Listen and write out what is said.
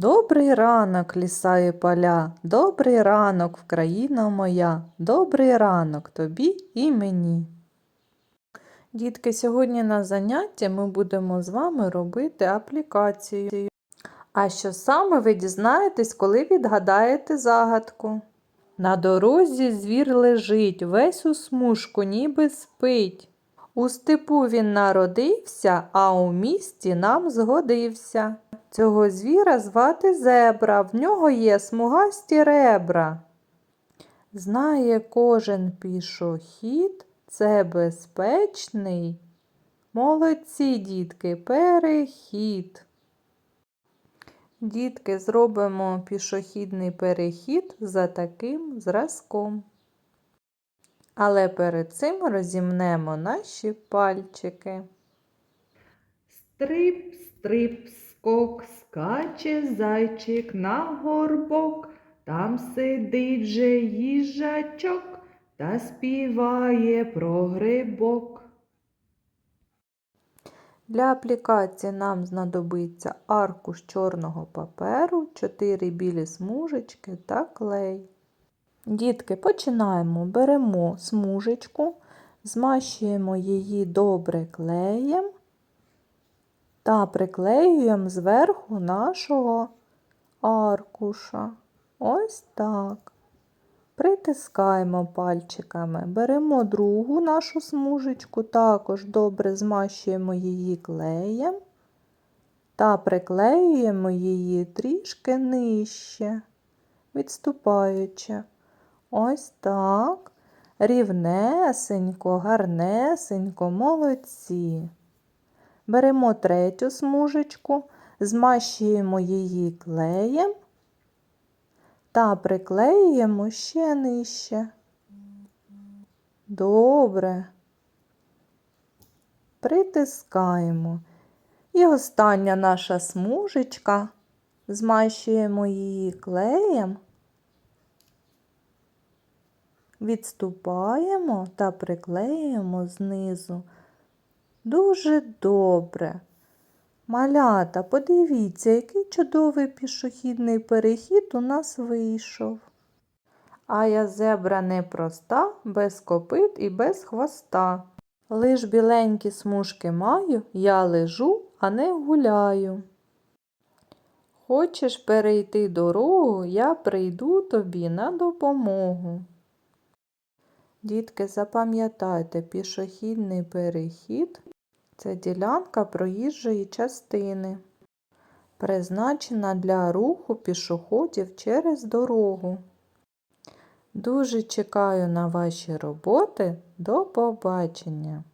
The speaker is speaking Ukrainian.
Добрий ранок, ліса і поля, добрий ранок, Вкраїна моя, добрий ранок тобі і мені. Дітки, сьогодні на занятті ми будемо з вами робити аплікацію. А що саме ви дізнаєтесь, коли відгадаєте загадку? На дорозі звір лежить, весь у смужку, ніби спить. У степу він народився, а у місті нам згодився. Цього звіра звати зебра, в нього є смугасті ребра. Знає кожен пішохід, це безпечний. Молодці, дітки, перехід. Дітки, зробимо пішохідний перехід за таким зразком. Але перед цим розімнемо наші пальчики. Стрип, стрип, скок, скаче зайчик на горбок, там сидить же їжачок та співає про грибок. Для аплікації нам знадобиться аркуш чорного паперу, 4 білі смужечки та клей. Дітки, починаємо. Беремо смужечку, змащуємо її добре клеєм та приклеюємо зверху нашого аркуша. Ось так. Притискаємо пальчиками. Беремо другу нашу смужечку, також добре змащуємо її клеєм та приклеюємо її трішки нижче, відступаючи. Ось так. Рівнесенько, гарнесенько, молодці. Беремо третю смужечку, змащуємо її клеєм та приклеюємо ще нижче. Добре. Притискаємо. І остання наша смужечка, змащуємо її клеєм, відступаємо та приклеюємо знизу. Дуже добре. Малята, подивіться, який чудовий пішохідний перехід у нас вийшов. А я зебра непроста, без копит і без хвоста. Лиш біленькі смужки маю, я лежу, а не гуляю. Хочеш перейти дорогу, я прийду тобі на допомогу. Дітки, запам'ятайте, пішохідний перехід це ділянка проїжджої частини, призначена для руху пішоходів через дорогу. Дуже чекаю на ваші роботи. До побачення!